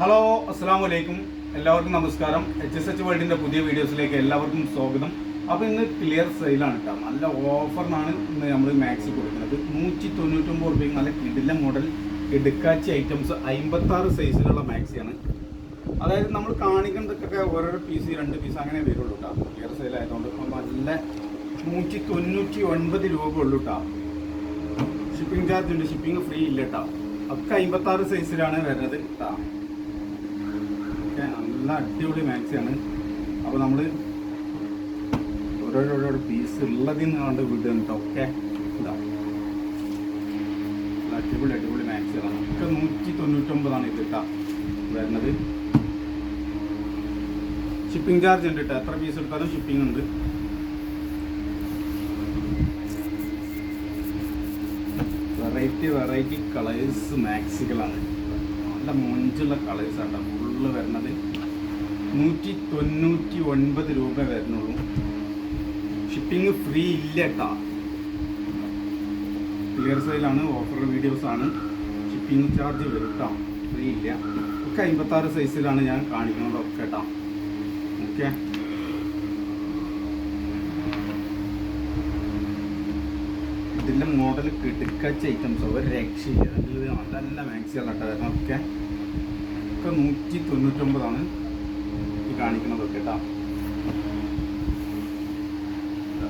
Hello അസ്സാം വലൈക്കും എല്ലാവർക്കും നമസ്കാരം. എച്ച് എസ് എച്ച് വേൾഡിന്റെ പുതിയ വീഡിയോസിലേക്ക് എല്ലാവർക്കും സ്വാഗതം. അപ്പോൾ ഇന്ന് ക്ലിയർ സെയിലാണ് കേട്ടോ നല്ല ഓഫറിനാണ് ഇന്ന് നമ്മൾ മാക്സി കൊടുക്കുന്നത്. നൂറ്റി തൊണ്ണൂറ്റൊമ്പത് റുപ്യക്ക് നല്ല കിടില മോഡൽ എടുക്കാച്ചി ഐറ്റംസ് അമ്പത്താറ് സൈസിലുള്ള മാക്സിയാണ് അതായത് നമ്മൾ കാണിക്കുന്നതൊക്കെ ഓരോരോ പീസ് രണ്ട് പീസ് അങ്ങനെ വരുള്ളൂ കേട്ടോ ക്ലിയർ സെയിൽ ആയതുകൊണ്ട് നല്ല നൂറ്റി തൊണ്ണൂറ്റി ഒൻപത് രൂപ ഉള്ളൂ കേട്ടോ ഷിപ്പിംഗ് ചാർജ് ഉണ്ട്. ഷിപ്പിംഗ് ഫ്രീ ഇല്ല കേട്ടോ ഒക്കെ അമ്പത്താറ് സൈസിലാണ് വരുന്നത് കേട്ടോ നല്ല അടിപൊളി മാക്സിയാണ് അപ്പോൾ നമ്മൾ ഓരോരോ പീസ് ഉള്ളതിൽ നിന്ന് കണ്ട് നിന്നിട്ട് കേട്ടോ ഒക്കെ ഇതാ. അടിപൊളി അടിപൊളി മാക്സിയാണ് ഒക്കെ നൂറ്റി തൊണ്ണൂറ്റൊമ്പതാണ് ഇത് കേട്ടോ വരുന്നത്. ഷിപ്പിംഗ് ചാർജ് ഉണ്ട് കേട്ടോ എത്ര പീസ് എടുത്താലും ഷിപ്പിംഗ് ഉണ്ട്. വെറൈറ്റി വെറൈറ്റി കളേഴ്സ് മാക്സികളാണ് നല്ല മൊഞ്ചുള്ള കളേഴ്സ് ആണ് ഫുള്ള് വരുന്നത്. നൂറ്റി തൊണ്ണൂറ്റി ഒൻപത് രൂപ വരുന്നുള്ളൂ. ഷിപ്പിംഗ് ഫ്രീ ഇല്ല കേട്ടോ ക്ലിയർ സെയിലാണ് ഓഫർ വീഡിയോസാണ് ഷിപ്പിംഗ് ചാർജ് വരും ഫ്രീ ഇല്ല. ഒക്കെ അമ്പത്താറ് സൈസിലാണ് ഞാൻ കാണിക്കുന്നത് ഒക്കെ കേട്ടോ ഓക്കെ ഇതിന്റെ മോഡൽ കിടുക്കച്ച ഐറ്റംസ് ഒരു രക്ഷയില്ല. നല്ല നല്ല മാക്സികളാട്ടോ വരുന്നത്. ഒക്കെ ഒക്കെ നൂറ്റി തൊണ്ണൂറ്റൊമ്പതാണ് ഈ കാണിക്കുന്നതൊക്കെ കേട്ടോ.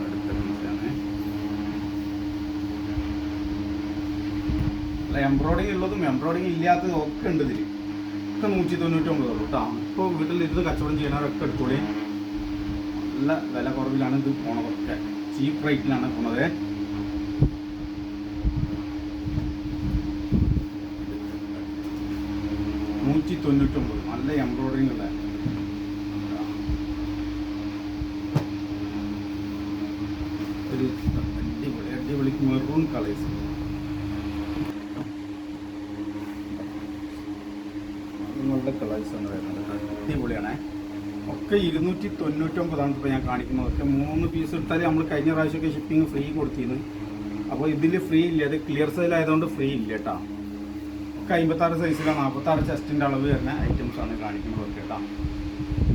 അടുത്ത ഉള്ളതും എംബ്രോയിഡിങ് ഇല്ലാത്തതും ഒക്കെ ഉണ്ട് ഇതിൽ ഒക്കെ നൂറ്റി തൊണ്ണൂറ്റൊമ്പത് ഉള്ളൂ കേട്ടോ. ഇപ്പോൾ വീട്ടിലിരുന്ന് കച്ചവടം ചെയ്യണവരൊക്കെ എടുത്തോളി. നല്ല വില കുറവിലാണ് ഇത് പോണതൊക്കെ. ചീപ്പ് റേറ്റിലാണ് പോണത്. നൂറ്റി തൊണ്ണൂറ്റൊമ്പത് നല്ല എംബ്രോയിഡറിങ് ഉള്ള ഒരു അടിപൊളി അടിപൊളി മെറൂൺ കളേഴ്സ്. നിങ്ങളുടെ കളേഴ്സാണ് വരുന്നത് അടിപൊളിയാണേ. ഒക്കെ ഇരുന്നൂറ്റി തൊണ്ണൂറ്റൊമ്പതാണ് ഇപ്പോൾ ഞാൻ കാണിക്കുന്നത്. ഒക്കെ മൂന്ന് പീസ് എടുത്താൽ നമ്മൾ കഴിഞ്ഞ പ്രാവശ്യമൊക്കെ ഷിപ്പിംഗ് ഫ്രീ കൊടുത്തിരുന്നു. അപ്പോൾ ഇതിൽ ഫ്രീ ഇല്ല. അത് ക്ലിയർ സെയിൽ ആയതുകൊണ്ട് ഫ്രീ ഇല്ല കേട്ടോ. ഒക്കെ അമ്പത്താറ് സൈസിലാണ് നാൽപ്പത്താറ് ചെസ്റ്റിന്റെ അളവ് വരുന്ന ഐറ്റംസ് ആണ് കാണിക്കുന്നത്. കേട്ടോ.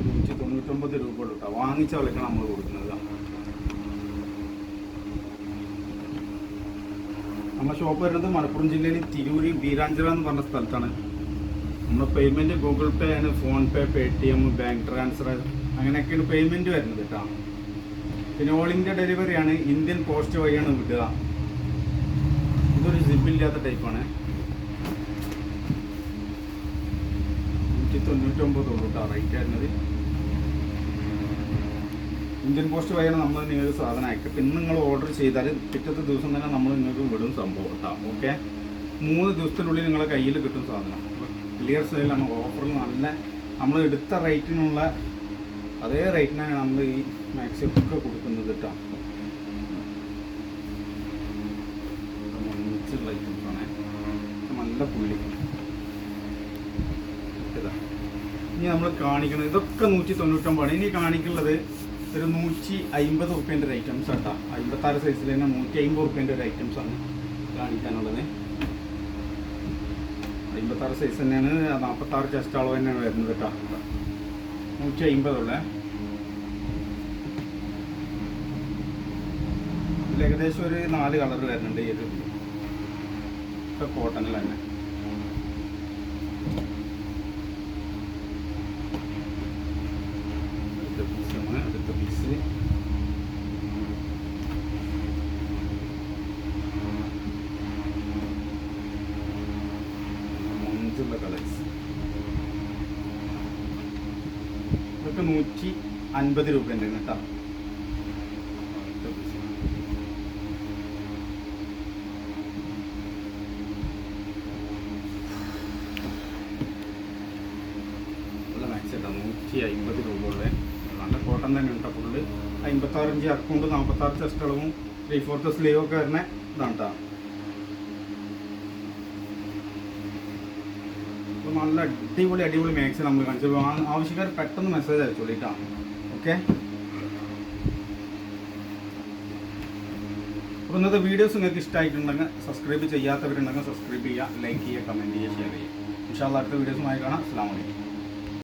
നൂറ്റി തൊണ്ണൂറ്റൊമ്പത് രൂപ ഉള്ളൂ കേട്ടോ. വാങ്ങിച്ച വിലക്കാണ് നമ്മൾ കൊടുക്കുന്നത്. നമ്മുടെ ഷോപ്പ് വരുന്നത് മലപ്പുറം ജില്ലയിൽ തിരൂര് വീരാഞ്ചിറ എന്ന് പറഞ്ഞ സ്ഥലത്താണ്. നമ്മുടെ പേയ്മെന്റ് ഗൂഗിൾ പേ ആണ് PhonePe Paytm bank transfer അങ്ങനെയൊക്കെയാണ് പേയ്മെന്റ് വരുന്നത് കേട്ടോ. പിന്നെ ഓൾ ഇന്ത്യ ഡെലിവറിയാണ് ഇന്ത്യൻ പോസ്റ്റ് വഴിയാണ് വിടുക. ഇതൊരു സിബില്ലാത്ത ടൈപ്പാണ് നൂറ്റി തൊണ്ണൂറ്റൊമ്പത് തൊണ്ണൂറ്റാ റേറ്റ് വരുന്നത് ഇന്ത്യൻ പോസ്റ്റ് വഴിയാണ് നമ്മൾ നിങ്ങൾക്ക് സാധനം അയക്കുക. പിന്നെ നിങ്ങൾ ഓർഡർ ചെയ്താൽ പിറ്റത്തെ ദിവസം തന്നെ നമ്മൾ നിങ്ങൾക്ക് വിടും സംഭവം കേട്ടോ. ഓക്കെ മൂന്ന് ദിവസത്തിനുള്ളിൽ നിങ്ങളെ കയ്യിൽ കിട്ടും സാധനം. ക്ലിയർ സെയിൽ സെയിലാണ് ഓഫറിൽ നല്ല നമ്മൾ എടുത്ത റേറ്റിനുള്ള അതേ റേറ്റിനാണ് നമ്മൾ ഈ മാക്സിമം കൊടുക്കുന്നത് കേട്ടോ. നല്ല പുള്ളി. ഇതാ. ഇനി നമ്മൾ കാണിക്കണം ഇതൊക്കെ നൂറ്റി തൊണ്ണൂറ്റൊമ്പതാണ് ഇനി കാണിക്കുന്നത് ഒരു നൂറ്റി അമ്പത് റുപ്യന്റെ ഒരു ഐറ്റംസ് കേട്ടോ അമ്പത്താറ് സൈസിൽ തന്നെ നൂറ്റി അമ്പത് റുപ്യന്റെ ഒരു ഐറ്റംസ് ആണ് കാണിക്കാനുള്ളത്. അമ്പത്താറ് സൈസ് തന്നെയാണ്. നാൽപ്പത്താറ് ചെസ്റ്റ് അളവ് തന്നെയാണ് വരുന്നത് കേട്ടോ നൂറ്റി അമ്പതുള്ള ഇതിൽ ഏകദേശം ഒരു നാല് കളർ വരുന്നുണ്ട് ഈ ഒരു കോട്ടണിൽ തന്നെ അടുത്ത പീസാണ് പീസ് മൊഞ്ചുള്ള കളേഴ്സ് ഇതൊക്കെ നൂറ്റി അൻപത് രൂപ ഉണ്ട് കേട്ടോ നൂറ്റി അമ്പത് രൂപ. കോട്ടൺ തന്നെ ഉണ്ട് ഫുള്ള് അമ്പത്താറ് ഇഞ്ച് അക്കൗണ്ട് നാൽപ്പത്താറ് ചെസ്റ്റ് അളവും ത്രീ ഫോർത്ത് സ്ലീവ് ഒക്കെ വരുന്ന ഇതാണ് അപ്പോൾ നല്ല അടിപൊളി അടിപൊളി മാക്സ് നമ്മൾ കാണിച്ചു. ആവശ്യക്കാർ പെട്ടെന്ന് മെസ്സേജ് അയച്ചോളൂ കേട്ടോ ഓക്കെ അപ്പോൾ ഇന്നത്തെ വീഡിയോസ് നിങ്ങൾക്ക് ഇഷ്ടമായിട്ടുണ്ടെങ്കിൽ സബ്സ്ക്രൈബ് ചെയ്യാത്തവരുണ്ടെങ്കിൽ സബ്സ്ക്രൈബ് ചെയ്യുക ലൈക്ക് ചെയ്യുക കമന്റ് ചെയ്യുക ഷെയർ ചെയ്യുക. ഇൻഷാല്ല അടുത്ത വീഡിയോസുമായി കാണാം. അസ്സാം വലൈക്കും